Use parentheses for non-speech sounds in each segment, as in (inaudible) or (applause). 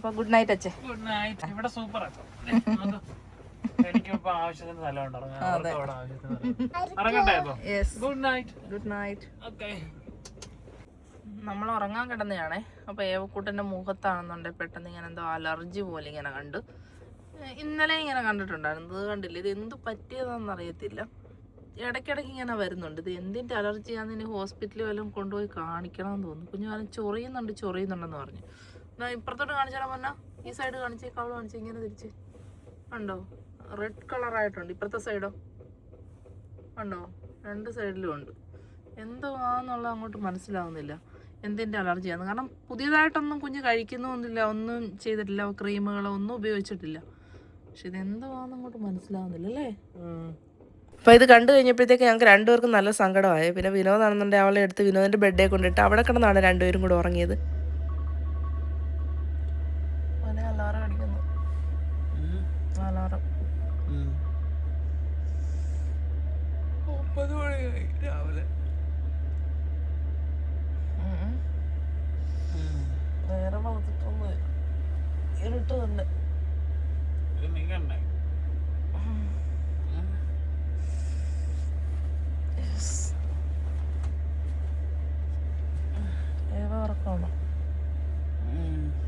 അപ്പൊ good night അച്ഛൻ good night ഇവിടെ സൂപ്പർ നമ്മൾ ഉറങ്ങാൻ കിടന്നതാണേ അപ്പൊ ഏവക്കൂട്ടന്റെ മുഖത്താണെന്നുണ്ടെങ്കിൽ പെട്ടെന്ന് ഇങ്ങനെ എന്തോ അലർജി പോലെ ഇങ്ങനെ കണ്ടു. ഇന്നലെ ഇങ്ങനെ കണ്ടിട്ടുണ്ടായിരുന്നു. ഇത് കണ്ടില്ല. ഇത് എന്ത് പറ്റിയതാണെന്ന് അറിയത്തില്ല. ഇടയ്ക്കിടയ്ക്ക് ഇങ്ങനെ വരുന്നുണ്ട്. ഇത് എന്തിന്റെ അലർജിയാണെന്ന് ഇനി ഹോസ്പിറ്റലിൽ വല്ലതും കൊണ്ടുപോയി കാണിക്കണമെന്ന് തോന്നുന്നു. കുഞ്ഞു പറഞ്ഞു ചൊറിയുന്നുണ്ട് ചൊറിയുന്നുണ്ടെന്ന് പറഞ്ഞു. ഇപ്പുറത്തോട്ട് കാണിച്ചാലോ പറഞ്ഞാൽ ഈ സൈഡ് കാണിച്ച് കവൾ കാണിച്ച് ഇങ്ങനെ തിരിച്ച്. ഉണ്ടോ റെഡ് കളർ ആയിട്ടുണ്ട് ഇപ്പുറത്തെ സൈഡോ ഉണ്ടോ രണ്ട് സൈഡിലും ഉണ്ട്. എന്തോ ആന്നുള്ളത് അങ്ങോട്ട് മനസ്സിലാവുന്നില്ല. എന്തിന്റെ അലർജിയാണ് കാരണം പുതിയതായിട്ടൊന്നും കുഞ്ഞ് കഴിക്കുന്നൊന്നുമില്ല ഒന്നും ചെയ്തിട്ടില്ല ക്രീമുകളോ ഒന്നും ഉപയോഗിച്ചിട്ടില്ല. പക്ഷെ ഇത് ആണെന്ന് അങ്ങോട്ട് മനസ്സിലാവുന്നില്ല അല്ലേ? അപ്പോൾ ഇത് കണ്ടു കഴിഞ്ഞപ്പോഴത്തേക്ക് ഞങ്ങൾക്ക് രണ്ടുപേർക്കും നല്ല സങ്കടമായി. പിന്നെ വിനോദാണെന്നുണ്ടെങ്കിൽ അവളെ എടുത്ത് വിനോദിന്റെ ബെഡേ കൊണ്ടിട്ട് അവിടെ കിടന്നാണ് രണ്ടുപേരും കൂടെ ഉറങ്ങിയത് അലാറം അടിക്കുന്നു അലാറം ഒമ്പത് മണിയായി രാവിലെ നേരെ വളർത്തിട്ടൊന്നും ഇരുട്ട് തന്നെ എനിക്കണ്ടേ ഏവ ഉറക്കമാണോ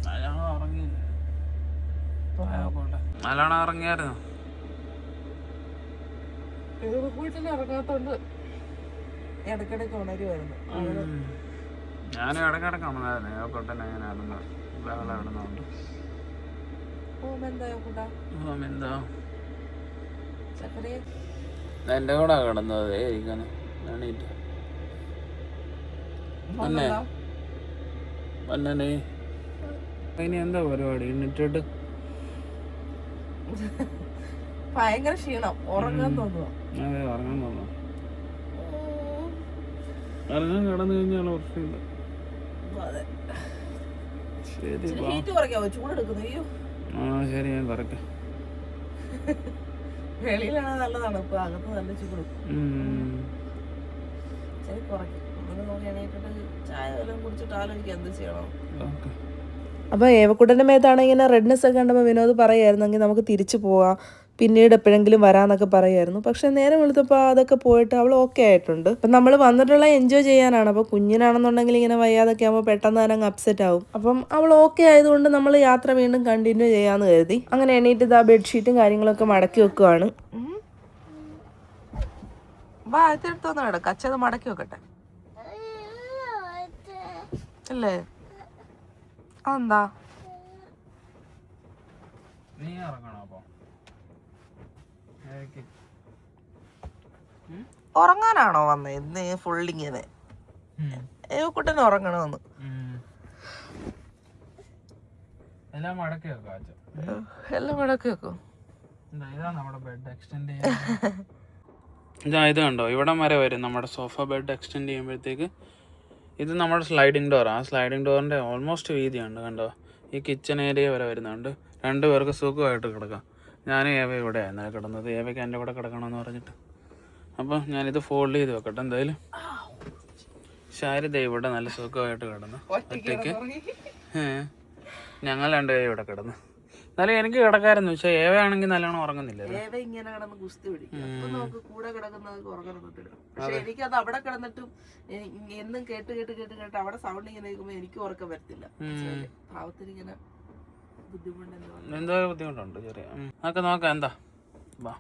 നല്ലോണം ഉറങ്ങിയില്ല നല്ലോണം ഇറങ്ങിയായിരുന്നു. വീട്ടിൽ ഇറങ്ങാത്തോണ്ട് ഇടയ്ക്കിടയ്ക്ക് ഉണരുമായിരുന്നു ഞാൻ ഇടക്കിടക്ക് ബഹളം ഇടുന്നുണ്ട് ചക്കരയെ എന്റെ കൂടെ കിടന്നത്. ഇരിക്കുന്നു. എണീറ്റ്. ഇനി എന്താ പരിപാടി? എണ്ണിട്ടിട്ട് (laughs) ഭയങ്കര ക്ഷീണം. ഉറങ്ങാൻ തോന്നുന്നു അതെ ഉറങ്ങാൻ തോന്നുന്നു ഉറങ്ങാൻ കിടന്നു കഴിഞ്ഞാൽ പ്രശ്നമില്ല. ശരി ഞാൻ കുറയ്ക്കാം (laughs) വെളിയിലാണ് നല്ല തണുപ്പ് അകത്ത് നല്ല ചൂടും. ശരി കുറയ്ക്കും. ചായ വല്ലതും കുടിച്ചിട്ട് ആലോചിക്കാം എന്ത് ചെയ്യണം. അപ്പോൾ ഏവക്കുട്ടന്റെ മേത്താണ് ഇങ്ങനെ റെഡ്നെസ് ഒക്കെ കണ്ടപ്പോൾ വിനോദ് പറയായിരുന്നെങ്കിൽ നമുക്ക് തിരിച്ചു പോവാം. പിന്നീട് എപ്പോഴെങ്കിലും വരാമെന്നൊക്കെ പറയായിരുന്നു. പക്ഷെ നേരം വെളുത്തപ്പോൾ അതൊക്കെ പോയിട്ട് അവൾ ഓക്കെ ആയിട്ടുണ്ട്. അപ്പം നമ്മൾ വന്നിട്ടുള്ള എൻജോയ് ചെയ്യാനാണ്. അപ്പോൾ കുഞ്ഞിനാണെന്നുണ്ടെങ്കിൽ ഇങ്ങനെ വയ്യാതൊക്കെ ആകുമ്പോൾ പെട്ടെന്ന് തന്നെ അങ്ങ് അപ്സെറ്റ് ആവും. അപ്പം അവൾ ഓക്കെ ആയതുകൊണ്ട് നമ്മൾ യാത്ര വീണ്ടും കണ്ടിന്യൂ ചെയ്യാമെന്ന് കരുതി. അങ്ങനെ എണീറ്റ് ഇതാ ബെഡ്ഷീറ്റും കാര്യങ്ങളൊക്കെ മടക്കി വെക്കുവാണ്. ബാധ്യത്തോന്ന് കിടക്കാം അച്ഛത് മടക്കി വെക്കട്ടെ. അല്ലേ അതെന്താ? നീ ഇറങ്ങണോ അപ്പൊ? ഏക്ക്. ഉറങ്ങാനാണോ വന്നത് ഇന്ന് ഫുള്ളിങ്ങനെ കുട്ടൻ ഏവക്കുട്ടൻ ഉറങ്ങണമെന്ന്. എല്ലാം മടക്കി വെക്കാം അച്ഛൻ? എല്ലാം മടക്കി വെക്കും. (laughs) ഇതാ ഇത് കണ്ടോ? ഇവിടം വരെ വരും നമ്മുടെ സോഫ ബെഡ് എക്സ്റ്റെൻഡ് ചെയ്യുമ്പോഴത്തേക്ക് ഇത് നമ്മുടെ സ്ലൈഡിംഗ് ഡോർ ആ. സ്ലൈഡിങ് ഡോറിന്റെ ഓൾമോസ്റ്റ് വീതിയുണ്ട് കണ്ടോ? ഈ കിച്ചൺ ഏരിയ വരെ വരുന്നുണ്ട്. രണ്ട് പേർക്ക് സുഖമായിട്ട് കിടക്കാം. ഞാൻ ഏവ ഇവിടെ ആയിരുന്നു കിടന്നത്. ഏവയ്ക്ക് എന്റെ കൂടെ കിടക്കണമെന്ന് പറഞ്ഞിട്ട്. അപ്പം ഞാനിത് ഫോൾഡ് ചെയ്ത് വെക്കട്ടെ എന്തായാലും. ശാരദ ഇവിടെ നല്ല സുഖമായിട്ട് കിടന്നു. ഒറ്റയ്ക്ക് ഞങ്ങൾ രണ്ടുപേരും ഇവിടെ കിടന്നു. എന്നാലും എനിക്ക് കിടക്കാരെന്ന് വെച്ചാൽ ഏവയാണെങ്കിൽ നല്ലോണം ഉറങ്ങുന്നില്ല ഏവ ഇങ്ങനെ കിടന്ന് കുസ്തി പിടിക്കും. അപ്പൊ നമുക്ക് കൂടെ കിടക്കുന്നത് ഉറങ്ങാൻ പറ്റില്ല പക്ഷെ അത്. അവിടെ കിടന്നിട്ടും എന്നും കേട്ട് കേട്ട് കേട്ട് കേട്ട് അവിടെ സൗണ്ട് ഇങ്ങനെ കേൾക്കുമ്പോ എനിക്ക് ഉറക്കം വരത്തില്ല. പാവത്തിന് ഇങ്ങനെ എന്തോ ബുദ്ധിമുട്ടുണ്ട് ചെറിയ ഉം. നോക്കാം എന്താ? വാ.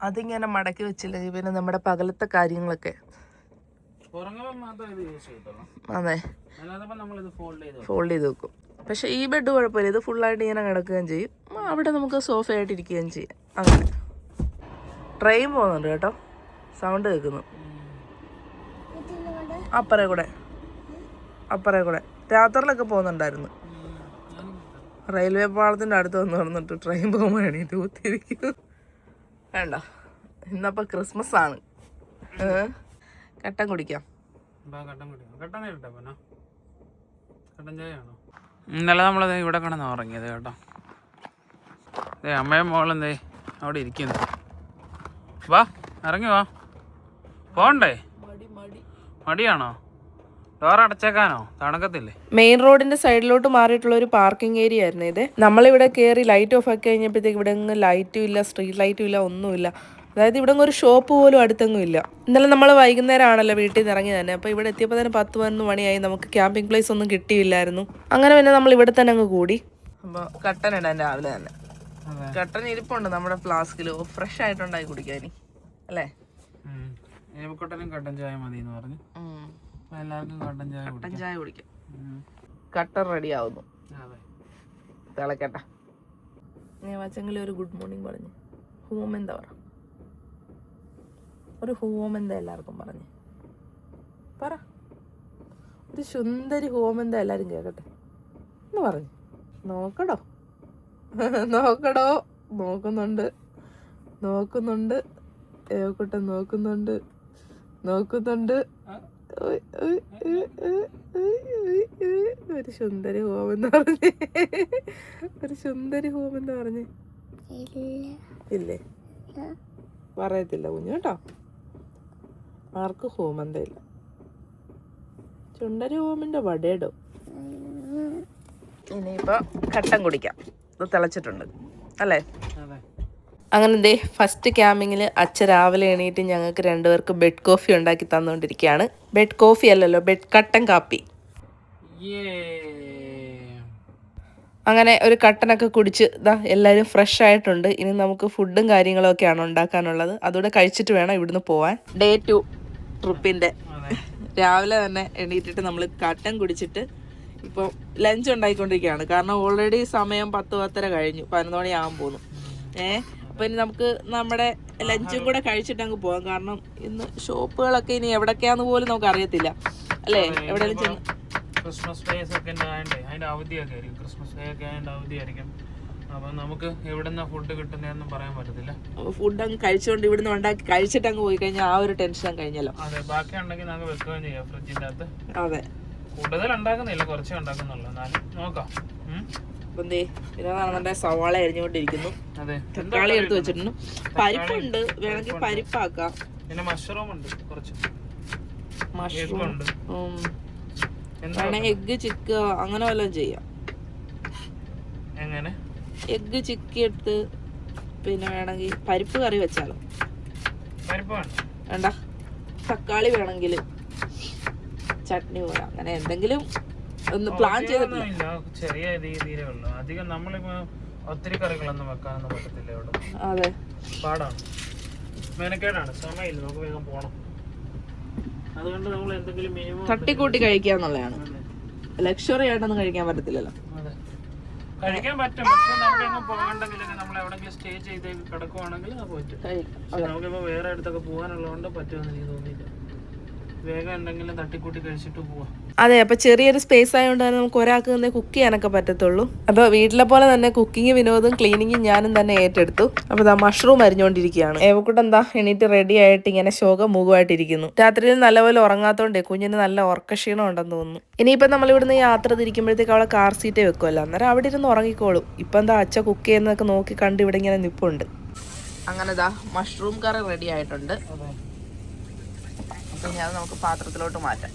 അതിങ്ങനെ മടക്കി വെച്ചില്ലെങ്കിൽ പിന്നെ നമ്മുടെ പകലത്തെ കാര്യങ്ങളൊക്കെ അതെ. ഫോൾഡ് ചെയ്ത് വെക്കും. പക്ഷെ ഈ ബെഡ് കുഴപ്പമില്ല. ഇത് ഫുള്ളായിട്ട് ഇങ്ങനെ കിടക്കുകയും ചെയ്യും. അവിടെ നമുക്ക് സോഫയായിട്ട് ഇരിക്കുകയും ചെയ്യാം. അങ്ങനെ. ട്രെയിൻ പോകുന്നുണ്ട് കേട്ടോ. സൗണ്ട് കേൾക്കുന്നു. അപ്പറേ കൂടെ. അപ്പറേ കൂടെ. രാത്രിയിലൊക്കെ പോകുന്നുണ്ടായിരുന്നു. റെയിൽവേ പാളത്തിന്റെ അടുത്ത് വന്ന് നടന്നിട്ട് ട്രെയിൻ പോകുമ്പോൾ എണീറ്റ് കുത്തിയിരിക്കുന്നു. വേണ്ട ഇന്നപ്പോൾ ക്രിസ്മസ് ആണ്? കട്ടൻ കുടിക്കാം. ഇന്നലെ നമ്മളത് ഇവിടെ കിടന്ന് ഉറങ്ങിയത് കേട്ടോ. ഏ അമ്മയും മോളെന്തേ അവിടെ ഇരിക്കുന്നു. വാ ഇറങ്ങി വാ. പോണ്ടേ? മടി മടി മടിയാണോ മെയിൻ റോഡിന്റെ സൈഡിലോട്ട് മാറിയിട്ടുള്ള ഒരു പാർക്കിംഗ് ഏരിയ ആയിരുന്നു ഇത്. നമ്മളിവിടെ കയറി ലൈറ്റ് ഓഫ് ആക്കി കഴിഞ്ഞപ്പോഴത്തേക്ക് ഇവിടെ ലൈറ്റും ഇല്ല സ്ട്രീറ്റ് ലൈറ്റും ഇല്ല ഒന്നുമില്ല. അതായത് ഇവിടെ ഒരു ഷോപ്പ് പോലും അടുത്തെങ്ങും ഇല്ല. ഇന്നലെ നമ്മൾ വൈകുന്നേരം ആണല്ലോ വീട്ടിൽ നിന്ന് ഇറങ്ങി തന്നെ. അപ്പോൾ ഇവിടെ എത്തിയപ്പോൾ തന്നെ പത്ത് പതിനൊന്ന് മണിയായി. നമുക്ക് ക്യാമ്പിംഗ് പ്ലേസ് ഒന്നും കിട്ടിയില്ലായിരുന്നു. അങ്ങനെ പിന്നെ നമ്മൾ ഇവിടെ തന്നെ അങ്ങ് കൂടി. അപ്പോൾ കട്ടൻ ഇടാൻ രാവിലെ തന്നെ. കട്ടൻ ഇരിപ്പുണ്ട് നമ്മുടെ ഫ്ലാസ്കിൽ ഫ്രഷ് ആയിട്ടുണ്ടായി കുടിക്കാൻ അല്ലേ? ഏവക്കൊട്ടനും കട്ടൻ ചായ മതി എന്ന് പറഞ്ഞു എല്ലാവർക്കും കട്ടൻ ചായ കട്ടൻ ചായ കുടിക്കാം. കട്ടൻ റെഡി ആവുന്നു. തിളക്കട്ടെ. ഞാൻ വച്ചെങ്കിൽ ഒരു ഗുഡ് മോർണിംഗ് പറഞ്ഞു. ഹോം എന്താ പറ? ഒരു ഹോമെന്താ എല്ലാവർക്കും പറഞ്ഞു. പറ. ഒരു സുന്ദരി ഹോം എന്താ എല്ലാവരും കേൾക്കട്ടെ എന്ന് പറഞ്ഞു. നോക്കടോ. (laughs) നോക്കടോ. നോക്കുന്നുണ്ട്. നോക്കുന്നുണ്ട്. ഏവക്കുട്ടൻ നോക്കുന്നുണ്ട്. നോക്കുന്നുണ്ട്. ഒരു സുന്ദരി ഹോം എന്ന് പറഞ്ഞേ. ഒരു സുന്ദരി ഹോം എന്ന് പറഞ്ഞേ. ഇല്ലേ? പറയത്തില്ല കുഞ്ഞു കേട്ടോ. ആർക്ക് ഹോമന്തയില്ല ചുണ്ടരി ഹോമിന്റെ വടയിടും. ഇനിയിപ്പോ കട്ടൻ കുടിക്കാം. ഇത് തിളച്ചിട്ടുണ്ട്. അല്ലേ? അതെ. അങ്ങനെ ദേ ഫസ്റ്റ് ക്യാമ്പിങ്ങിൽ അച്ഛൻ രാവിലെ എണീറ്റ് ഞങ്ങൾക്ക് രണ്ടുപേർക്ക് ബെഡ് കോഫി ഉണ്ടാക്കി തന്നുകൊണ്ടിരിക്കുകയാണ് ബെഡ് കോഫി അല്ലല്ലോ ബെഡ് കട്ടൻ കാപ്പി അങ്ങനെ ഒരു കട്ടനൊക്കെ കുടിച്ച് ഇതാ എല്ലാവരും ഫ്രഷ് ആയിട്ടുണ്ട്. ഇനി നമുക്ക് ഫുഡും കാര്യങ്ങളൊക്കെയാണ് ഉണ്ടാക്കാനുള്ളത്. അതുകൂടെ കഴിച്ചിട്ട് വേണം ഇവിടുന്ന് പോവാൻ. ഡേ ടു ട്രിപ്പിന്റെ രാവിലെ തന്നെ എണീറ്റിട്ട് നമ്മൾ കട്ടൻ കുടിച്ചിട്ട് ഇപ്പോൾ ലഞ്ച് ഉണ്ടായിക്കൊണ്ടിരിക്കുകയാണ്. കാരണം ഓൾറെഡി സമയം പത്ത് പത്തര കഴിഞ്ഞു. പതിനൊന്ന് മണിയാകാൻ പോകുന്നു ഏ? അപ്പോൾ ഇനി നമുക്ക് നമ്മുടെ ലഞ്ചും കൂടെ കഴിച്ചിട്ട് അങ്ങ് പോകാം കാരണം ഇന്ന് ഷോപ്പുകളൊക്കെ ഇനി എവിടൊക്കെയാന്ന് പോലും നമുക്ക് അറിയത്തില്ല. അല്ലേ? എവിടെയെങ്കിലും ചെന്ന് ക്രിസ്മസ് ഡേ സെക്കൻഡ് അവധിയൊക്കെ ആയിരിക്കും. ക്രിസ്മസ് ഡേ ഒക്കെ ആയിരിക്കും അവധിയായിരിക്കും. അപ്പൊ നമുക്ക് എവിടെന്നാ ഫുഡ് കിട്ടുന്നതെന്നും പറയാൻ പറ്റത്തില്ല. ഫുഡ് അങ്ങ് കഴിച്ചുകൊണ്ട് ഇവിടുന്ന് ഉണ്ടാക്കി കഴിച്ചിട്ട് അങ്ങ് പോയി കഴിഞ്ഞാൽ ആ ഒരു ടെൻഷൻ കഴിഞ്ഞല്ലോ. അതെ ബാക്കി ഉണ്ടെങ്കിൽ നമുക്ക് വെക്കുകയും ചെയ്യാം ഫ്രിഡ്ജിന്റെ അകത്ത്. അതെ. കൂടുതൽ ഉണ്ടാക്കുന്നില്ല കുറച്ചേ ഉണ്ടാക്കുന്നുള്ളൂ. എന്നാലും നോക്കാം. ഉം. അപ്പം പിന്നെ സവാള അരിഞ്ഞുകൊണ്ടിരിക്കുന്നു അതെ. തക്കാളി എടുത്ത് വെച്ചിട്ടുണ്ട്. പരിപ്പുണ്ട്. വേണമെങ്കിൽ പരിപ്പാക്കാം. പിന്നെ മഷ്റൂം ഉണ്ട് കുറച്ച്. മഷ്റൂം ഉണ്ട്. വേണമെങ്കിൽ എഗ്ഗ് ചിക്ക് അങ്ങനെ വല്ലതും ചെയ്യാം. എങ്ങനെ? എഗ്ഗ് ചിക്കി എടുത്ത് പിന്നെ വേണമെങ്കിൽ പരിപ്പ് കറി വെച്ചാലോ. വേണ്ട. തക്കാളി വേണമെങ്കിൽ ചട്നി പോലെ. അങ്ങനെ എന്തെങ്കിലും ഒന്ന് പ്ലാൻ ചെയ്തിട്ടില്ല. ചെറിയ രീതിയിലേ ഉള്ളൂ. അധികം നമ്മളിപ്പോ ഒത്തിരി കറികളൊന്നും വെക്കാനൊന്നും പറ്റത്തില്ല ഇവിടെ. അതെ. പാടാണ്. മെനക്കേടാണ്. സമയമില്ല. നമുക്ക് വേഗം പോണം. അതുകൊണ്ട് നമ്മൾ എന്തെങ്കിലും മിനിമം തട്ടിക്കൂട്ടി കഴിക്കുക എന്നുള്ളതാണ്. ലക്ഷറി ആയിട്ടൊന്നും കഴിക്കാൻ പറ്റത്തില്ലല്ലോ. കഴിക്കാൻ പറ്റും. പക്ഷെ നമുക്ക് എങ്ങും പോകണ്ടെങ്കിൽ നമ്മൾ എവിടെങ്കിലും സ്റ്റേ ചെയ്ത് കിടക്കുവാണെങ്കിൽ അത് പറ്റും. പക്ഷെ നമുക്കിപ്പോ വേറെ അടുത്തൊക്കെ പോകാനുള്ളതുകൊണ്ട് പറ്റുമെന്ന് എനിക്ക് തോന്നിയില്ല. വേഗം എന്തെങ്കിലും തട്ടിക്കൂട്ടി കഴിച്ചിട്ട് പോവാം. അതെ അപ്പൊ ചെറിയൊരു സ്പേസ് ആയതുകൊണ്ട് തന്നെ നമുക്ക് ഒരാൾക്ക് തന്നെ കുക്ക് ചെയ്യാനൊക്കെ പറ്റത്തുള്ളൂ. അപ്പൊ വീട്ടിലെ പോലെ തന്നെ കുക്കിംഗ് വിനോദം ക്ലീനിങ്ങും ഞാനും തന്നെ ഏറ്റെടുത്തു. അപ്പൊ ഇതാ മഷ്റൂം അരിഞ്ഞുകൊണ്ടിരിക്കുകയാണ് ഏവക്കൂട്ട് എന്താ എണീറ്റ് റെഡി ആയിട്ട് ഇങ്ങനെ ശോകം മുഖമായിട്ടിരിക്കുന്നു രാത്രിയിൽ നല്ലപോലെ ഉറങ്ങാത്തോണ്ടേ കുഞ്ഞിന് നല്ല ഉറക്കക്ഷീണം ഉണ്ടെന്ന് തോന്നുന്നു. ഇനിയിപ്പോ നമ്മൾ ഇവിടുന്ന് യാത്ര തിരിക്കുമ്പോഴത്തേക്ക് അവളെ കാർ സീറ്റേ വെക്കുമല്ലോ അന്നേരം അവിടെ ഇരുന്ന് ഉറങ്ങിക്കോളും. ഇപ്പൊ എന്താ അച്ഛ കുക്ക് ചെയ്യുന്നതൊക്കെ നോക്കി കണ്ട് ഇവിടെ ഇങ്ങനെ നിപ്പുണ്ട്. അങ്ങനെ ഇതാ മഷ്റൂം കറി റെഡി ആയിട്ടുണ്ട്. അതെ അത് നമുക്ക് പാത്രത്തിലോട്ട് മാറ്റാം.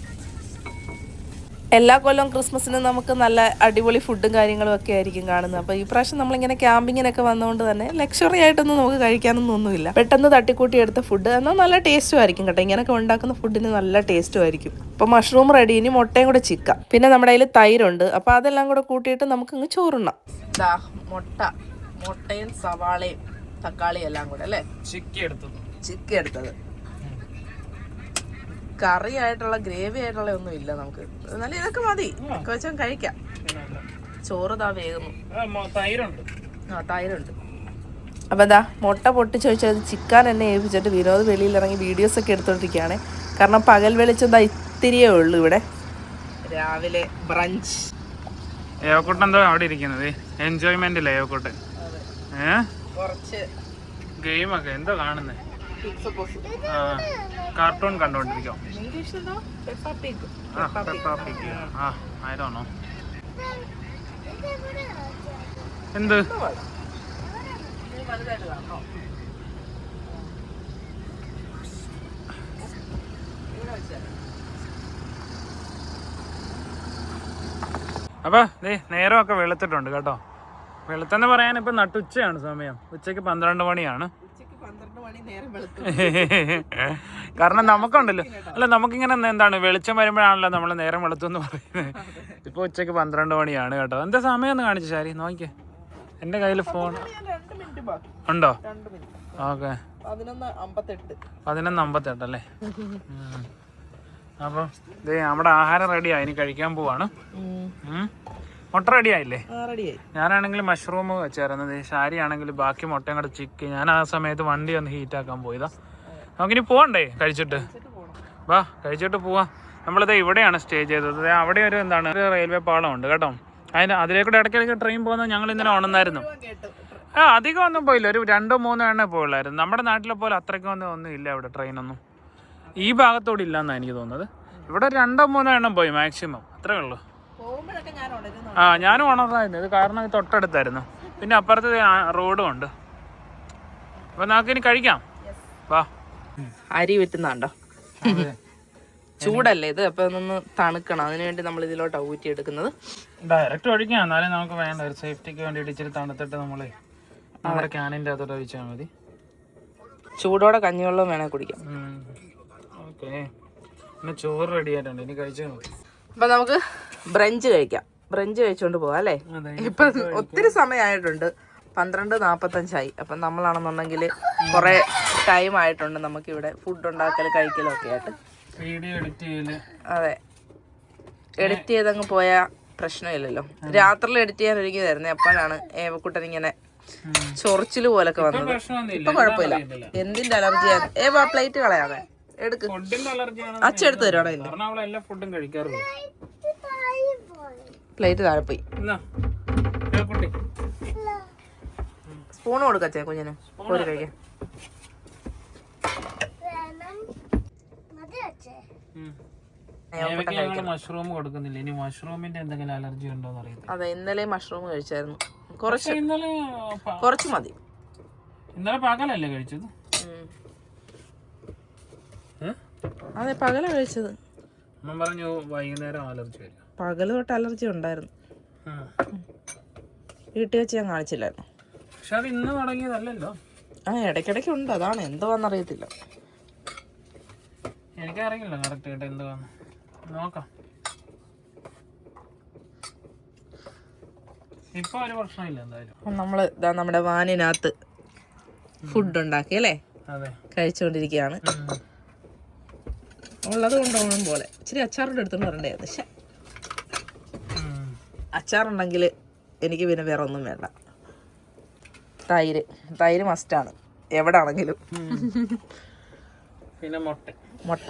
എല്ലാ കൊല്ലവും ക്രിസ്മസിന് നമുക്ക് നല്ല അടിപൊളി ഫുഡും കാര്യങ്ങളും ഒക്കെ ആയിരിക്കും കാണുന്നത്. അപ്പോൾ ഈ പ്രാവശ്യം നമ്മളിങ്ങനെ ക്യാമ്പിങ്ങിനൊക്കെ വന്നതുകൊണ്ട് തന്നെ ലക്ഷറി ആയിട്ടൊന്നും നമുക്ക് കഴിക്കാനൊന്നും ഒന്നുമില്ല. പെട്ടെന്ന് തട്ടിക്കൂട്ടി എടുത്ത ഫുഡ് എന്നാൽ നല്ല ടേസ്റ്റും ആയിരിക്കും കേട്ടോ. ഇങ്ങനെയൊക്കെ ഉണ്ടാക്കുന്ന ഫുഡിന് നല്ല ടേസ്റ്റും ആയിരിക്കും. അപ്പോൾ മഷ്റൂം റെഡി ഇനി മുട്ടയും കൂടെ ചിക്ക. പിന്നെ നമ്മുടെ കയ്യിൽ തൈരുണ്ട്. അപ്പോൾ അതെല്ലാം കൂടെ കൂട്ടിയിട്ട് നമുക്കങ്ങ് ചോറുണ്ണാം മുട്ട മുട്ടയും സവാളയും തക്കാളിയും എല്ലാം കൂടെ അല്ലേ? ചിക്കി എടുത്തത് ചിക്ക എടുത്തത്. കറി ആയിട്ടുള്ള ഗ്രേവി ആയിട്ടുള്ള ഒന്നും ഇല്ല നമുക്ക്. എന്നാലും ഇതൊക്കെ മതി. വെച്ചാൽ കഴിക്കാം. ചോറ് താ വേകുന്നു ആ, മൊ- തൈരുണ്ട്. ആ തൈരുണ്ട്. അപ്പം എന്താ മുട്ട പൊട്ടിച്ച് വെച്ചത് ചിക്കൻ എന്നെ ഏൽപ്പിച്ചിട്ട് വിനോദ് വെളിയിലിറങ്ങി വീഡിയോസ് ഒക്കെ എടുത്തോണ്ടിരിക്കുകയാണ്. കാരണം പകൽ വെളിച്ചം ദാ ഇത്തിരിയേ ഉള്ളൂ ഇവിടെ. രാവിലെ ബ്രഞ്ച് ഏവക്കൂട്ടൻ എന്തോ അവിടെ ഇരിക്കുന്നത്? എൻജോയ്മെന്റില്ല ഏവക്കൂട്ടൻ ഏ? കുറച്ച് ഗെയിമൊക്കെ എന്തോ കാണുന്നേ? ആ കാർട്ടൂൺ കണ്ടോണ്ടിരിക്കോ. ഇംഗ്ലീഷ് പെപ്പ പിഗ് ആ Peppa ആ I don't know. എന്ത്? അപ്പൊ നേരമൊക്കെ വെളുത്തിട്ടുണ്ട് കേട്ടോ. വെളുത്തെന്ന് പറയാൻ ഇപ്പൊ നട്ടുച്ചയാണ് സമയം. ഉച്ചയ്ക്ക് പന്ത്രണ്ട് മണിയാണ് ഉച്ചയ്ക്ക് പന്ത്രണ്ട് മണി നേരം വെളുത്തു (laughs) കാരണം നമുക്കുണ്ടല്ലോ. അല്ല നമുക്കിങ്ങനെ എന്താണ് വെളിച്ചം വരുമ്പോഴാണല്ലോ നമ്മൾ നേരം വെളുത്തു എന്ന് പറയുന്നത് ഇപ്പോൾ ഉച്ചയ്ക്ക് പന്ത്രണ്ട് മണിയാണ് കേട്ടോ. എന്താ സമയം ഒന്ന് കാണിച്ചു ശാരി? നോക്കിയേ എന്റെ കയ്യിൽ ഫോൺ. ഉണ്ടോ? ഓക്കെ. പതിനൊന്ന് അമ്പത്തെട്ട്. അല്ലേ? അമ്പത്തെട്ടല്ലേ അപ്പം ദേ നമ്മുടെ ആഹാരം റെഡിയായി ഇനി കഴിക്കാൻ പോവാണ്. മുട്ട റെഡി ആയില്ലേ ഞാനാണെങ്കിൽ മഷ്റൂം വെച്ചായിരുന്നത് ഷാരി ആണെങ്കിൽ ബാക്കി മുട്ടയും കൂടെ ചിക്കി. ഞാൻ ആ സമയത്ത് വണ്ടി ഒന്ന് ഹീറ്റ് ആക്കാൻ പോയതാ നമുക്കിനി പോകണ്ടേ കഴിച്ചിട്ട്? വാ കഴിച്ചിട്ട് പോവാ. നമ്മളിത് ഇവിടെയാണ് സ്റ്റേ ചെയ്തത്. അവിടെ ഒരു എന്താണ് ഒരു റെയിൽവേ പാളം ഉണ്ട് കേട്ടോ. അതിന് അതിലേക്കൂടെ ഇടയ്ക്കിടയ്ക്ക് ട്രെയിൻ പോകുന്നത് ഞങ്ങൾ ഇന്നലെ ഉണർന്നായിരുന്നു ആ അധികം ഒന്നും പോയില്ല. ഒരു രണ്ടോ മൂന്നോ എണ്ണേ പോയുള്ളായിരുന്നു. നമ്മുടെ നാട്ടിലെ പോലെ അത്രയ്ക്കും ഒന്നും ഒന്നും ഇല്ല ഇവിടെ ട്രെയിനൊന്നും ഈ ഭാഗത്തോടെ ഇല്ലെന്നാണ് എനിക്ക് തോന്നുന്നത്. ഇവിടെ രണ്ടോ മൂന്നോ എണ്ണം പോയി മാക്സിമം അത്രേ ഉള്ളൂ. ആ ഞാനും ഉണർന്നായിരുന്നു. ഇത് കാരണം ഇത് തൊട്ടടുത്തായിരുന്നു. പിന്നെ അപ്പുറത്ത് റോഡും ഉണ്ട് അപ്പൊ നമുക്ക് ഇനി കഴിക്കാം. വാ. അരി വിറ്റുന്നുണ്ടോ (laughs) ചൂടല്ലേ ഇത്? അപ്പൊ ഒന്ന് തണുക്കണം. അതിനു വേണ്ടി നമ്മൾ ഇതിലോട്ട് ഊറ്റി എടുക്കുന്നത് ഡയറക്റ്റ് ഒഴിക്കാം. എന്നാലും നമുക്ക് വേണ്ട. ഒരു സേഫ്റ്റിക്ക് വേണ്ടി ഇച്ചിരി തണുത്തിട്ട് നമ്മളെ നമ്മുടെ ക്യാനിന്റെ അകത്തോട്ട് ഒഴിച്ചാൽ മതി. ചൂടോടെ കഞ്ഞിവെള്ളം വേണേ കുടിക്കാം. ഓക്കെ പിന്നെ ചോറ് റെഡി ആയിട്ടുണ്ട്. ഇനി കഴിച്ചാൽ മതി. അപ്പൊ നമുക്ക് ബ്രഞ്ച് കഴിക്കാം. ബ്രഞ്ച് കഴിച്ചോണ്ട് പോവാം അല്ലേ? ഇപ്പൊ ഒത്തിരി സമയമായിട്ടുണ്ട് പന്ത്രണ്ട് നാപ്പത്തഞ്ചായി. അപ്പൊ നമ്മളാണെന്നുണ്ടെങ്കിൽ കുറെ ടൈം ആയിട്ടുണ്ട് നമുക്ക് ഇവിടെ ഫുഡ് ഉണ്ടാക്കൽ കഴിക്കലും ഒക്കെ ആയിട്ട്. വീഡിയോ എഡിറ്റ് ചെയ്യൽ. അതെ. എഡിറ്റ് ചെയ്തങ്ങ് പോയാ പ്രശ്നമില്ലല്ലോ. രാത്രിയിൽ എഡിറ്റ് ചെയ്യാൻ ഒരുങ്ങി തരുന്നത് അപ്പോഴാണ് ഏവക്കുട്ടൻ ഇങ്ങനെ ചൊറിച്ചിൽ പോലൊക്കെ വന്നത്. ഇപ്പൊ കുഴപ്പമില്ല. എന്തിന്റെ അലർജി ഏവ പ്ലേറ്റ് കളയാതെ. എടുക്ക്. അച്ഛടുത്ത് അലർജിയാണ് അച്ഛ എടുത്ത് തരുവാണോ പ്ലേറ്റ് താഴെ പോയി. സ്പൂൺ കൊടുക്കച്ചേ കുഞ്ഞിന്. കോരി കഴിക്കാൻ മഷ്റൂം കൊടുക്കുന്നില്ല. ഇനി മഷ്റൂമിന്റെ എന്തെങ്കിലും അലർജി ഉണ്ടോ എന്ന് അറിയത്തില്ല. അതെ ഇന്നലെ മഷ്റൂം കഴിച്ചായിരുന്നു. കുറച്ച് ഇന്നലെ കുറച്ച് മതി. ഇന്നലെ പകലല്ലേ കഴിച്ചത്? അതെ പകല കഴിച്ചത്. അമ്മ പറഞ്ഞു വൈകുന്നേരം അലർജി വരും പകൽ തൊട്ട് അലർജി ഉണ്ടായിരുന്നു. വീട്ടിൽ വെച്ച് ഞാൻ കാണിച്ചില്ലായിരുന്നു. പക്ഷെ അത് ഇന്ന് തുടങ്ങിയതല്ലല്ലോ. ആ ഇടയ്ക്കിടയ്ക്ക് ഉണ്ട്. അതാണ് എന്തുവാന്നറിയത്തില്ല എനിക്കറിയില്ല കറക്റ്റ് ആയിട്ട് എന്തുവാന്ന്. നോക്കാം. ഇപ്പൊ ഒരു പ്രശ്നമില്ല എന്തായാലും. നമ്മൾ ഇതാ നമ്മുടെ വാനിനകത്ത് ഫുഡ് ഉണ്ടാക്കി അല്ലേ? കഴിച്ചുകൊണ്ടിരിക്കുകയാണ്. ഉള്ളത് കൊണ്ടോണം പോലെ. ഇച്ചിരി അച്ചാറിന്റെ എടുത്തോണ്ട് വരണ്ടേ? പക്ഷേ. അച്ചാറുണ്ടെങ്കിൽ എനിക്ക് പിന്നെ വേറെ ഒന്നും വേണ്ട. തൈര് തൈര് മസ്റ്റാണ് എവിടെ ആണെങ്കിലും പിന്നെ മുട്ട. മുട്ട.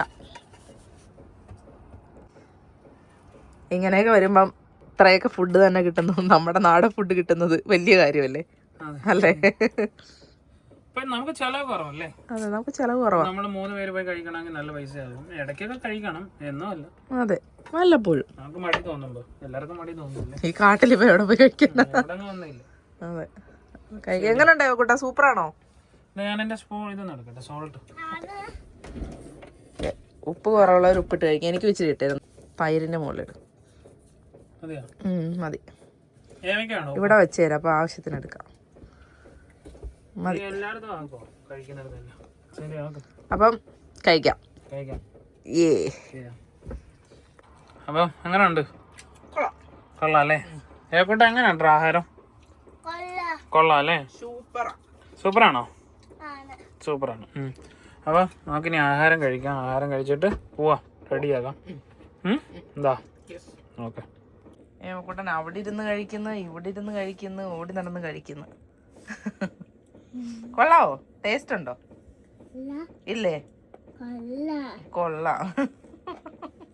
ഇങ്ങനെയൊക്കെ വരുമ്പം ഇത്രയൊക്കെ ഫുഡ് തന്നെ കിട്ടുന്നു. നമ്മുടെ നാടൻ ഫുഡ് കിട്ടുന്നത് വലിയ കാര്യമല്ലേ? അല്ലേ? നമുക്ക് ചെലവ് കുറവല്ലേ? അതെ നമുക്ക് ചിലവ് കുറവാണ് നമ്മൾ മൂന്ന് പേര് പോയി കഴിക്കണമെങ്കിൽ നല്ല പൈസ ആകും ഇടയ്ക്കൊക്കെ കഴിക്കണം എന്നോ അല്ല അതെ വല്ലപ്പോഴും. നമുക്ക് മടി തോന്നുമ്പോ. എല്ലാവർക്കും മടി തോന്നുന്നില്ലേ? ഈ കാട്ടിൽ ഇപ്പൊ എവിടെ പോയി കഴിക്കുന്ന അതെ കഴിക്കാൻ എങ്ങനെ ഉണ്ടായോ കൂട്ടാ? സൂപ്പറാണോ? ഞാൻ എന്റെ സ്പൂൺ ഇത് നടക്കട്ടെ സോൾട്ട് ഉപ്പ് കുറവുള്ളവർ ഉപ്പിട്ട് കഴിക്കാം. എനിക്ക് വെച്ചിട്ട് കിട്ടിയിരുന്നു പയറിന്റെ മുകളിൽ അതെയോ മതി. ഇവിടെ വെച്ചേരാ അപ്പൊ ആവശ്യത്തിന് എടുക്കാം. ശരി അപ്പം കഴിക്കാം. കഴിക്കാം. ഏ. അപ്പം അങ്ങനെ ഉണ്ട് കൊള്ളാം അല്ലേ? എങ്ങനെ എങ്ങനെയുണ്ട് ആഹാരം? കൊള്ളാം അല്ലേ? സൂപ്പറാണോ? സൂപ്പറാണ്. അപ്പൊ അപ്പോൾ നമുക്കിനി ആഹാരം കഴിക്കാം. ആഹാരം കഴിച്ചിട്ട് പോവാം. റെഡിയാക്കാം ആകാം എന്താ? ഓക്കെ. ഏമക്കൂട്ടൻ അവിടെ ഇരുന്ന് കഴിക്കുന്നു ഇവിടെ ഇരുന്ന് കഴിക്കുന്നു ഓടി നടന്ന് കഴിക്കുന്നു. കൊള്ളാവോ? ടേസ്റ്റ് ഉണ്ടോ? ഇല്ലേ? കൊള്ളാം. (laughs)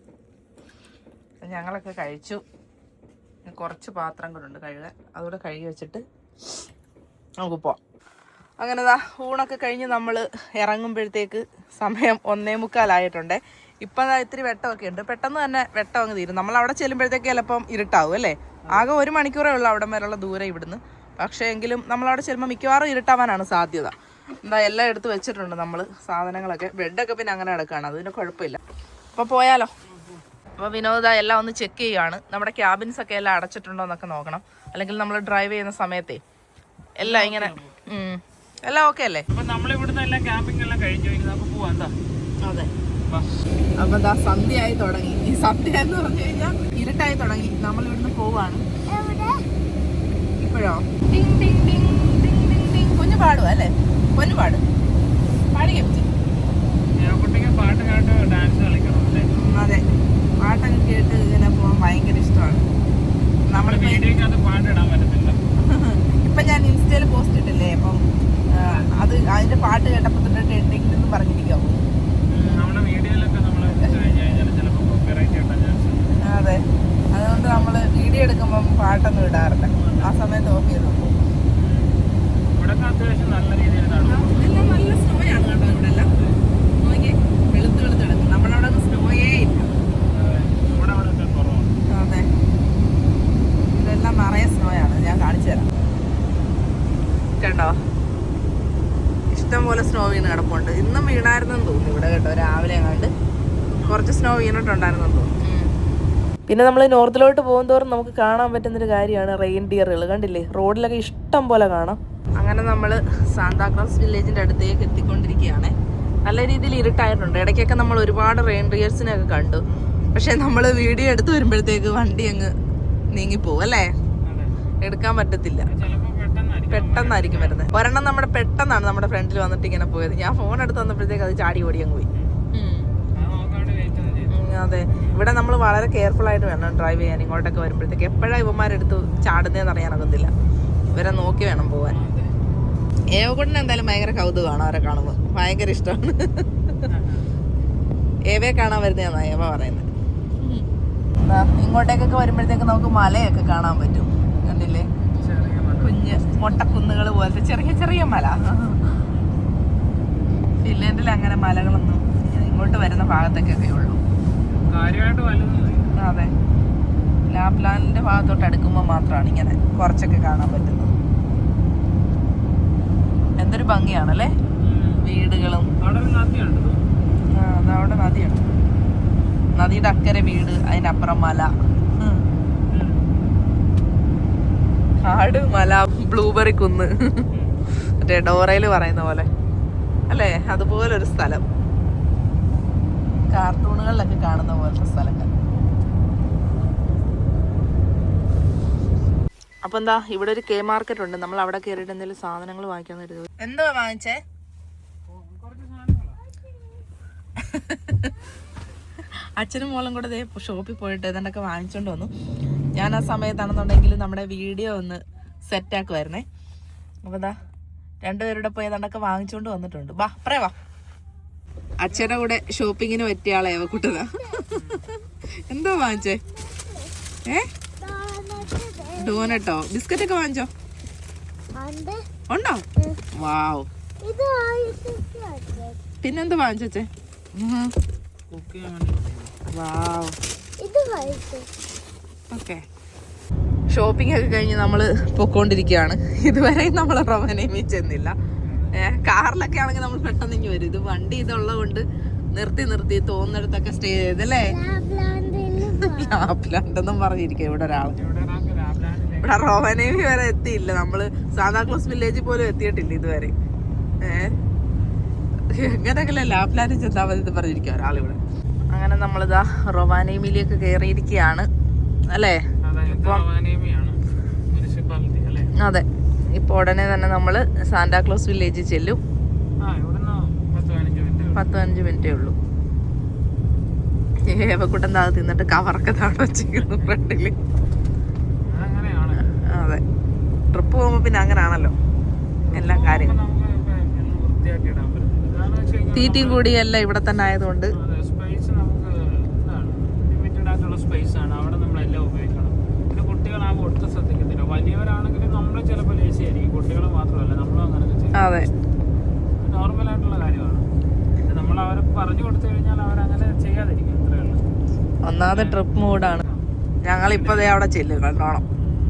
ഞങ്ങളൊക്കെ കഴിച്ചു. കുറച്ച് പാത്രം കൂടെ ഉണ്ട് കഴുകാൻ. അതുകൂടെ കഴുകി വെച്ചിട്ട് നമുക്ക് പോവാം. അങ്ങനെ ദാ ഊണൊക്കെ കഴിഞ്ഞ് നമ്മൾ ഇറങ്ങുമ്പോഴത്തേക്ക് സമയം ഒന്നേ മുക്കാലായിട്ടുണ്ട് ഇപ്പം ദാ ഇത്തിരി വെട്ടമൊക്കെ ഉണ്ട്. പെട്ടെന്ന് തന്നെ വെട്ടം അങ്ങ് തീരും. നമ്മൾ അവിടെ ചെല്ലുമ്പോഴത്തേക്ക് ചിലപ്പം ഇരുട്ടാവും അല്ലേ? ആകെ ഒരു മണിക്കൂറേ ഉള്ളൂ അവിടം വരെയുള്ള ദൂരം ഇവിടുന്ന്. പക്ഷേ എങ്കിലും നമ്മളവിടെ ചെല്ലുമ്പോൾ മിക്കവാറും ഇരുട്ടാവാനാണ് സാധ്യത. എന്താ എല്ലാം എടുത്ത് വെച്ചിട്ടുണ്ട് നമ്മൾ സാധനങ്ങളൊക്കെ. ബെഡൊക്കെ പിന്നെ അങ്ങനെ കിടക്കുകയാണ് അതിന് കുഴപ്പമില്ല. അപ്പോൾ പോയാലോ? അപ്പോൾ വിനോദ എല്ലാം ഒന്ന് ചെക്ക് ചെയ്യുകയാണ് നമ്മുടെ ക്യാബിൻസ് ഒക്കെ എല്ലാം അടച്ചിട്ടുണ്ടോ എന്നൊക്കെ നോക്കണം. അല്ലെങ്കിൽ നമ്മൾ ഡ്രൈവ് ചെയ്യുന്ന സമയത്തേ എല്ലാം ഇങ്ങനെ എല്ലാം ഓക്കെ അല്ലേ? അപ്പൊ ദാ സന്ധ്യയായി തുടങ്ങി. ഈ സന്ധ്യ എന്ന് പറഞ്ഞു കഴിഞ്ഞാൽ ഇരുട്ടായി തുടങ്ങി. നമ്മൾ ഇവിടുന്ന് പോവാണ് ഇപ്പോഴോ? ടിങ് ടിങ് ടിങ് ടിങ് ടിങ് ടിങ്. കുഞ്ഞു പാടുക അല്ലേ? കുഞ്ഞു പാടും. പാടി പാട്ട് കേട്ട് ഡാൻസ് കളിക്കണം അതെ. പാട്ടൊക്കെ കേട്ട് ഇങ്ങനെ പോകാൻ ഭയങ്കര ഇഷ്ടമാണ്. പറ്റത്തില്ല. (laughs) ഇപ്പൊ ഞാൻ ഇൻസ്റ്റയിൽ പോസ്റ്റ് ഇട്ടില്ലേ? അപ്പം അത് അതിന്റെ പാട്ട് കേട്ടപ്പോ തന്നെ ട്രെൻഡിങ് എന്ന് പറഞ്ഞിരിക്കോ നമ്മുടെ വീഡിയോയിലൊക്കെ നമ്മൾ കഴിഞ്ഞ് കഴിഞ്ഞാൽ ചിലപ്പോൾ കോപ്പിറൈറ്റ് കിട്ടാൻ അതെ. അതുകൊണ്ട് നമ്മൾ വീഡിയോ എടുക്കുമ്പം പാട്ടൊന്നും ഇടാറില്ല. ആ സമയത്ത് ഓഫ് ചെയ്ത്? കണ്ടോ? ഇഷ്ടം പോലെ സ്നോ വീണ് കിടപ്പുണ്ട്. ഇന്നും വീണായിരുന്നെന്ന് തോന്നുന്നു ഇവിടെ കേട്ടോ. രാവിലെ കണ്ട് കുറച്ച് സ്നോ വീണിട്ടുണ്ടായിരുന്നെന്ന് തോന്നുന്നു. പിന്നെ നമ്മൾ നോർത്തിലോട്ട് പോകുന്തോറും നമുക്ക് കാണാൻ പറ്റുന്നൊരു കാര്യമാണ് റെയിൻ ഡിയറുകൾ കണ്ടില്ലേ? റോഡിലൊക്കെ ഇഷ്ടം പോലെ കാണാം. അങ്ങനെ നമ്മൾ സാന്താക്രോസ് വില്ലേജിന്റെ അടുത്തേക്ക് എത്തിക്കൊണ്ടിരിക്കുകയാണ്. നല്ല രീതിയിൽ ഇരുട്ടായിട്ടുണ്ട്. ഇടയ്ക്കൊക്കെ നമ്മൾ ഒരുപാട് റെയിൻ റിയേഴ്സിനെയൊക്കെ കണ്ടു. പക്ഷേ നമ്മൾ വീഡിയോ എടുത്ത് വരുമ്പോഴത്തേക്ക് വണ്ടി അങ്ങ് നീങ്ങിപ്പോവും അല്ലേ? എടുക്കാൻ പറ്റത്തില്ല. പെട്ടെന്നായിരിക്കും വരുന്നത്. ഒരെണ്ണം നമ്മുടെ പെട്ടെന്നാണ് നമ്മുടെ ഫ്രണ്ടിൽ വന്നിട്ട് ഇങ്ങനെ പോയത്. ഞാൻ ഫോൺ എടുത്ത് വന്നപ്പോഴത്തേക്ക് അത് ചാടി ഓടി അങ്ങ് പോയി. അതെ. ഇവിടെ നമ്മൾ വളരെ കെയർഫുൾ ആയിട്ട് വേണം ഡ്രൈവ് ചെയ്യാൻ ഇങ്ങോട്ടൊക്കെ വരുമ്പോഴത്തേക്ക്. എപ്പോഴാണ് ഇവന്മാരെടുത്ത് ചാടുന്നതെന്ന് അറിയാനൊക്കത്തില്ല ഇവരെ നോക്കി വേണം പോവാൻ. ഏവകൊണ്ടിന് എന്തായാലും ഭയങ്കര കൗതുകമാണ് അവരെ കാണുമ്പോൾ ഭയങ്കര ഇഷ്ടമാണ് ഏവയെ കാണാൻ വരുന്നതാണ് ഏവ പറയുന്നത് ഇങ്ങോട്ടേക്കൊക്കെ വരുമ്പോഴത്തേക്ക് നമുക്ക് മലയൊക്കെ കാണാൻ പറ്റും. കണ്ടില്ലേ? കുഞ്ഞ് മൊട്ടക്കുന്നുകൾ പോലത്തെ ചെറിയ ചെറിയ മല. ഫിൻലാൻഡിൽ അങ്ങനെ മലകളൊന്നും ഇങ്ങോട്ട് വരുന്ന ഭാഗത്തേക്കൊക്കെ ഉള്ളൂ. അതെ. ലാപ്ലാൻഡിന്റെ ഭാഗത്തോട്ട് അടുക്കുമ്പോൾ മാത്രമാണ് ഇങ്ങനെ കുറച്ചൊക്കെ കാണാൻ പറ്റുന്നത്. എന്തൊരു ഭംഗിയാണല്ലേ. വീടുകളും. അവിടെ നദിയുണ്ട്. നദിയുടെ അക്കരെ വീട് അതിനപ്പുറം മല. ആട് കാട് മല ബ്ലൂബെറി കുന്ന്. മറ്റേ ഡോറയിൽ പറയുന്ന പോലെ. അല്ലേ? അതുപോലൊരു സ്ഥലം. കാർട്ടൂണുകളിലൊക്കെ കാണുന്ന പോലത്തെ സ്ഥലങ്ങൾ. അപ്പൊ എന്താ ഇവിടെ ഒരു കെ മാർക്കറ്റ് ഉണ്ട്. നമ്മൾ അവിടെ കയറിയിട്ട് എന്തെങ്കിലും സാധനങ്ങൾ വാങ്ങിക്കാൻ കരുതും. എന്തോ വാങ്ങിച്ചേ? കുറച്ച് സാധനങ്ങളാ അച്ഛനും മോളും കൂടെ ദേ ഷോപ്പിൽ പോയിട്ട് ഏതാണ്ടൊക്കെ വാങ്ങിച്ചോണ്ട് വന്നു. ഞാൻ ആ സമയത്താണെന്നുണ്ടെങ്കിൽ നമ്മുടെ വീഡിയോ ഒന്ന് സെറ്റ് സെറ്റാക്കുമായിരുന്നേ അപ്പോൾ എന്താ രണ്ടുപേരുടെ പോയി ഏതാണ്ടൊക്കെ വാങ്ങിച്ചോണ്ട് വന്നിട്ടുണ്ട്. വാ പറയാ വാ. അച്ഛന്റെ കൂടെ ഷോപ്പിങ്ങിന് പറ്റിയ ആളെ കുട്ടത. എന്തോ വാങ്ങിച്ചേ? ഏ? ഡോനട്ടോ ബിസ്ക്കറ്റ് ഒക്കെ വാങ്ങിച്ചോ ഉണ്ടോ? വാവ്. പിന്നെന്ത് വാങ്ങിച്ചേ വാവ്. ഓക്കെ. ഷോപ്പിംഗ് ഒക്കെ കഴിഞ്ഞ് നമ്മൾ പൊക്കോണ്ടിരിക്കുകയാണ്. ഇതുവരെയും നമ്മൾ റൊമനേമി ചെന്നില്ല. ഏഹ് കാറിലൊക്കെ ആണെങ്കിൽ നമ്മൾ പെട്ടെന്ന് ഇങ്ങ് വരും. ഇത് വണ്ടി ഇതുള്ളത് കൊണ്ട് നിർത്തി നിർത്തി തോന്നിടത്തൊക്കെ സ്റ്റേ ചെയ്തല്ലേ ലാപ്ലാൻഡെന്നും പറഞ്ഞിരിക്കും ഇവിടെ ഒരാൾ ഇവിടെ റോമനേമി വരെ എത്തിയില്ല. നമ്മൾ സാന്താക്ലോസ് വില്ലേജിൽ പോലും എത്തിയിട്ടില്ല ഇതുവരെ. ഏഹ് എങ്ങനെയെങ്കിലും ലാപ്ലാൻഡിൽ ചെന്താൽ മതി എന്ന് പറഞ്ഞിരിക്കും ഒരാളിവിടെ. അങ്ങനെ നമ്മളിതാ റൊവാനേമിയിലേക്ക് കയറിയിരിക്കുകയാണ്. അല്ലേ? അതെ ഇപ്പോൾ ഉടനെ തന്നെ നമ്മൾ സാന്താക്ലോസ് വില്ലേജിൽ ചെല്ലും. പത്ത് പതിനഞ്ച് മിനിറ്റ് ഉള്ളൂ. ഏവക്കൂട്ടം താ തിന്നിട്ട് കവറൊക്കെ താഴെ വെച്ചിരിക്കുന്നു ഫ്രണ്ടിൽ ട്രിപ്പ് പോകുമ്പോൾ പിന്നെ അങ്ങനെയാണല്ലോ എല്ലാ കാര്യങ്ങളും. തീറ്റയും കൂടി തീറ്റയും ഇവിടെ തന്നെ ആയതുകൊണ്ട്. അതെ നോർമൽ ആയിട്ടുള്ള കാര്യമാണ്. നമ്മൾ അവരെ പറഞ്ഞു കൊടുത്തു കഴിഞ്ഞാൽ അവരങ്ങനെ ചെയ്യാതിരിക്കും. ഒന്നാമത്തെ ട്രിപ്പ് മൂഡാണ് ഞങ്ങളിപ്പോ ദേ അവിടെ ചെല്ലുക കണ്ടോണം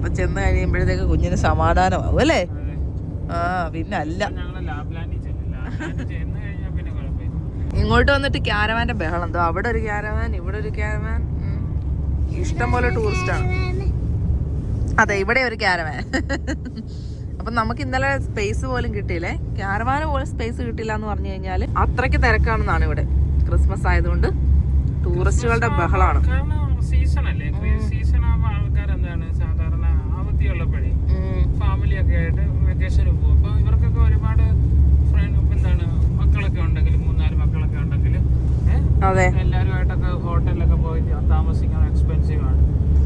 അപ്പൊ ചെന്ന് കഴിയുമ്പോഴത്തേക്ക് കുഞ്ഞിന് സമാധാനമാവും അല്ലേ? ആ പിന്നെ അല്ല. ഇങ്ങോട്ട് വന്നിട്ട് ക്യാരവാന്റെ ബഹളം. എന്തോ അവിടെ ഒരു ക്യാരവാൻ ഇവിടെ ഒരു ക്യാരവാൻ ഇഷ്ടം ഇഷ്ടംപോലെ ടൂറിസ്റ്റ് ആണ്. അതെ ഇവിടെ ഒരു ക്യാരവാൻ (laughs) അപ്പൊ നമുക്ക് ഇന്നലെ സ്പേസ് പോലും കിട്ടിയില്ലേ? ക്യാരവാന് പോലും സ്പേസ് കിട്ടില്ല എന്ന് പറഞ്ഞു കഴിഞ്ഞാൽ അത്രയ്ക്ക് തിരക്കാണെന്നാണ് ഇവിടെ. ക്രിസ്മസ് ആയതുകൊണ്ട് ടൂറിസ്റ്റുകളുടെ ബഹളമാണ്. സീസൺ അല്ലേ സീസൺ ആകുമ്പോൾ ആൾക്കാർ എന്താണ് സാധാരണ അവധിയുള്ളപ്പോഴേ ഉം. ഫാമിലി ഒക്കെ ആയിട്ട് വെക്കേഷന് പോകും. അപ്പോൾ ഇവർക്കൊക്കെ ഒരുപാട് ഫ്രണ്ട് എന്താണ് മക്കളൊക്കെ ഉണ്ടെങ്കിൽ മൂന്നാൽ മക്കളൊക്കെ ഉണ്ടെങ്കിൽ എല്ലാവരുമായിട്ടൊക്കെ ഹോട്ടലിലൊക്കെ പോയി താമസിക്കാൻ എക്സ്പെൻസീവ് ആണ്.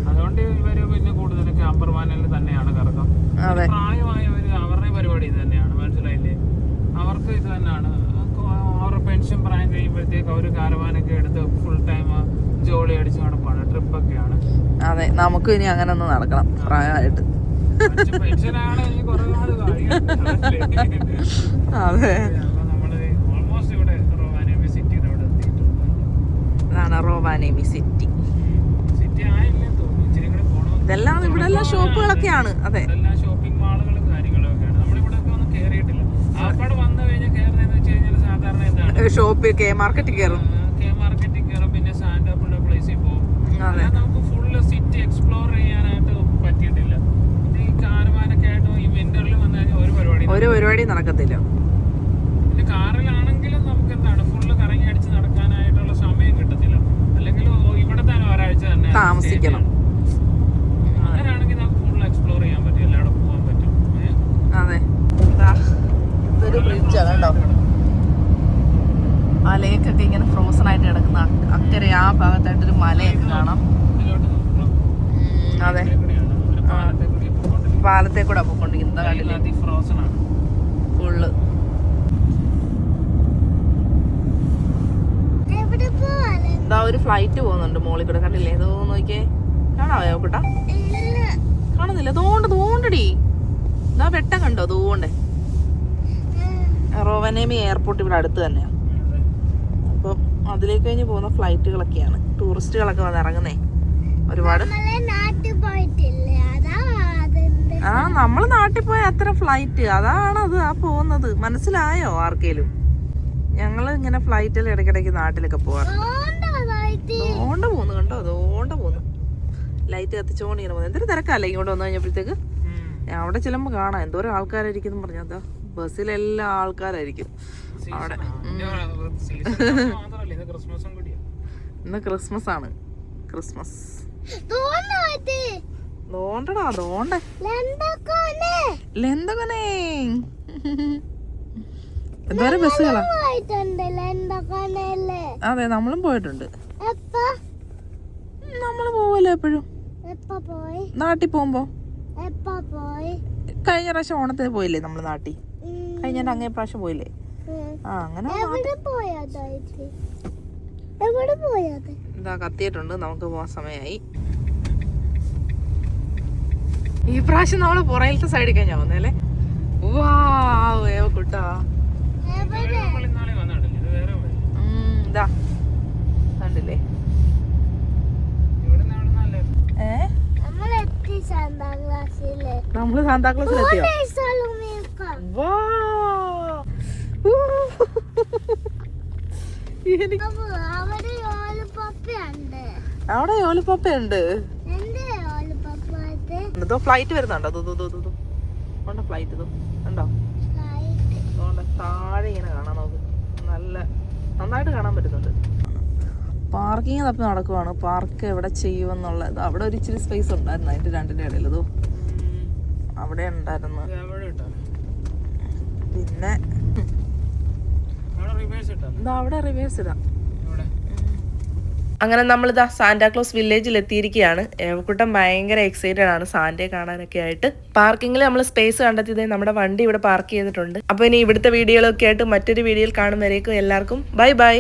അതുകൊണ്ട് ഇവർ പിന്നെ കൂടുതലും ക്യാമ്പർമാനിൽ തന്നെയാണ് കറക്കം അതെ. പ്രായമായവർ അവരുടെ പരിപാടി ഇത് തന്നെയാണ്. മനസ്സിലായില്ലേ? അവർക്ക് ഇത് തന്നെയാണ് പെൻഷൻ പ്രായം കഴിയുമ്പോഴത്തേക്ക് അവർ കാരവാനൊക്കെ എടുത്ത് ഫുൾ ടൈം ജോളി അടിച്ച് നടപ്പാണ്. ട്രിപ്പൊക്കെയാണ്. അതെ നമുക്ക് ഇനി അങ്ങനെ ഒന്ന് നടക്കണം പ്രായമായിട്ട്. പെൻഷനാണ് ഇനി കുറേ നാൾ കഴിയും അതെ. ഇതാണ് റോവാനേമി സിറ്റി ഇതെല്ലാം ഇവിടെ എല്ലാം ഷോപ്പുകളൊക്കെയാണ് അതെ ഇതെല്ലാം ഷോപ്പിംഗ് മാളുകളും കാര്യങ്ങളും ഒക്കെയാണ് നമ്മളിവിടെ ഒക്കെ ഒന്നും കയറിയിട്ടില്ല ആപ്പാട് വന്നു കഴിഞ്ഞാൽ കയറുന്നതെന്ന് വെച്ച് കഴിഞ്ഞാൽ സാധാരണ എന്താണ് ഷോപ്പിൽ കെ മാർക്കറ്റിൽ കയറും. കെ മാർക്കറ്റിൽ കയറും പിന്നെ സാൻഡാപ്പിളുടെ പ്ലേസിൽ പോകും. അതെ. അല്ലാതെ നമുക്ക് ഫുള്ള് സിറ്റി എക്സ്പ്ലോർ ചെയ്യാനായിട്ട് പറ്റിയിട്ടില്ല. ഇത് ഈ കാരവാനൊക്കെ ആയിട്ട് ഈ വിന്ററിൽ വന്നു കഴിഞ്ഞാൽ ഒരു പരിപാടി ഒരു പരിപാടി നടക്കത്തില്ല പിന്നെ കാറിലാണെങ്കിലും നമുക്ക് എന്താണ് ഫുള്ള് കറങ്ങി അടിച്ച് നടക്കാനായിട്ടുള്ള സമയം കിട്ടത്തില്ല അല്ലെങ്കിൽ ഓ- ഇവിടെ തന്നെ ഒരാഴ്ച തന്നെ താമസിക്കണം. അങ്ങനെയാണെങ്കിൽ നമുക്ക് ഫുൾ എക്സ്പ്ലോർ ചെയ്യാൻ പറ്റും എല്ലാവിടെ പോകാൻ പറ്റും ഏ? അതെ ദാ, ഇതൊരു ബ്രിഡ്ജാണ് കേട്ടോ ആ ലേക്കൊക്കെ ഇങ്ങനെ ഫ്രോസൺ ആയിട്ട് കിടക്കുന്ന അക്ക- അക്കരെ ആ ഭാഗത്തായിട്ടൊരു മലയൊക്കെ കാണാം ഇതിലോട്ട് നോക്കണം. ഉം, അതെ ഇവിടെയാണ്. ഒരു പാലത്തെ കൂടി പോയിക്കൊണ്ടിരിക്കുന്നത്. പാലത്തെ കൂടെ പോയിക്കൊണ്ടിരിക്കുന്നത് കണ്ടില്ലേ അതിനകത്ത് ഈ frozen ആണ്. ഫുള്ള് എവിടെ പോവാണ് ഇതാ ഒരു ഫ്ലൈറ്റ് പോകുന്നുണ്ട് മോളിൽ കൂടെ കണ്ടില്ലേ? ഏതോ നോക്കിയേ. കാണാവോ കുട്ടാ? കാണുന്നില്ല. തോണ്ട് തോണ്ടടി ഇതാ വെട്ടം കണ്ടോ തോണ്ടേ റോവനേമി എയർപോർട്ട് ഇവിടെ അടുത്ത് തന്നെയാണ്. അപ്പം അതിലേക്ക് കഴിഞ്ഞ് പോകുന്ന ഫ്ലൈറ്റുകളൊക്കെയാണ്. ടൂറിസ്റ്റുകളൊക്കെ വന്ന് ഇറങ്ങുന്നേ. ഒരുപാട്. ആ നമ്മൾ നാട്ടിൽ പോയ അത്ര ഫ്ലൈറ്റ്. അതാണ് അത് ആ പോകുന്നത്. മനസ്സിലായോ ആർക്കേലും? ഞങ്ങൾ ഇങ്ങനെ ഫ്ലൈറ്റിൽ ഇടയ്ക്കിടയ്ക്ക് നാട്ടിലൊക്കെ പോവാറുണ്ട്. ഓണ്ടതായിട്ട് പോന്നു കണ്ടോ? അത് ഓണ്ട പോന്നു. ലൈറ്റ് കത്തിച്ചോണ്ട് ഇങ്ങനെ പോകുന്നു എന്തൊരു തിരക്കല്ലേ ഇങ്ങോട്ട് വന്നു കഴിഞ്ഞപ്പോഴത്തേക്ക്? അവിടെ ചെല്ലുമ്പോൾ കാണാം. എന്തോരം ആൾക്കാരായിരിക്കും എന്ന് പറഞ്ഞു. അതാ ബസ്സിലെല്ലാം ആൾക്കാരായിരിക്കും. അവിടെ. ഇന്ന് ക്രിസ്മസ് ആണ് ക്രിസ്മസ്. ദോണ്ട ലണ്ടക്കോനെ ലെന്തകനെ എന്തോരം ബസ്സുകളാ. അതെ നമ്മളും പോയിട്ടുണ്ട്. നമ്മൾ പോവല്ലോ എപ്പോഴും. നാട്ടിൽ പോകുമ്പോ? കഴിഞ്ഞ പ്രാവശ്യം ഓണത്തിന് പോയില്ലേ നമ്മൾ നാട്ടിൽ? കഴിഞ്ഞ അങ്ങേ പ്രാവശ്യം പോയില്ലേ. ആ അങ്ങനെ ഇതാ കത്തിയിട്ടുണ്ട് നമുക്ക് പോകാൻ സമയമായി ഈ പ്രാവശ്യം നമ്മൾ പുറയിലത്തെ സൈഡിൽ കഴിഞ്ഞാ വന്നല്ലേ വാ കുട്ടാ. ഇതാ. കണ്ടില്ലേ നമ്മൾ സാന്താക്ലോസിൽ എത്തിയോ അവിടെ യോലിപ്പപ്പയുണ്ട് എന്തോ ഫ്ലൈറ്റ് വരുന്നുണ്ടോ? ദൂ, ദൂ, ദൂ, ദൂ, ദൂ. ഉണ്ടോ ഫ്ലൈറ്റ് ഉണ്ടോ അതുകൊണ്ട് താഴെ ഇങ്ങനെ കാണാൻ നോക്ക്. നല്ല നന്നായിട്ട് കാണാൻ പറ്റുന്നുണ്ട്. പാർക്കിങ് തപ്പി നടക്കുവാണ്. പാർക്ക് എവിടെ ചെയ്യുമെന്നുള്ളത് അവിടെ ഒരു ഇച്ചിരി സ്പേസ് ഉണ്ടായിരുന്നു അതിന്റെ രണ്ടിന്റെ ഇടയിൽ. അതോ അവിടെ ഉണ്ടായിരുന്നു. ഇത് അവിടെ ഇട്ടാ. പിന്നെ അവിടെ റിവേഴ്സ് ഇട്ടാ. ഇതാ അവിടെ റിവേഴ്സ് ഇടാം. ഇവിടെ. അങ്ങനെ നമ്മളിതാ സാന്റാക്ലോസ് വില്ലേജിൽ എത്തിയിരിക്കുകയാണ്. ഏവക്കുട്ടം ഭയങ്കര എക്സൈറ്റഡ് ആണ് സാന്റയെ കാണാനൊക്കെ ആയിട്ട്. പാർക്കിങ്ങിൽ നമ്മൾ സ്പേസ് കണ്ടെത്തിയത് നമ്മുടെ വണ്ടി ഇവിടെ പാർക്ക് ചെയ്തിട്ടുണ്ട്. അപ്പോൾ ഇനി ഇവിടുത്തെ വീഡിയോകളൊക്കെ ആയിട്ട് മറ്റൊരു വീഡിയോയിൽ കാണുന്നവരേക്കും എല്ലാവർക്കും ബൈ ബൈ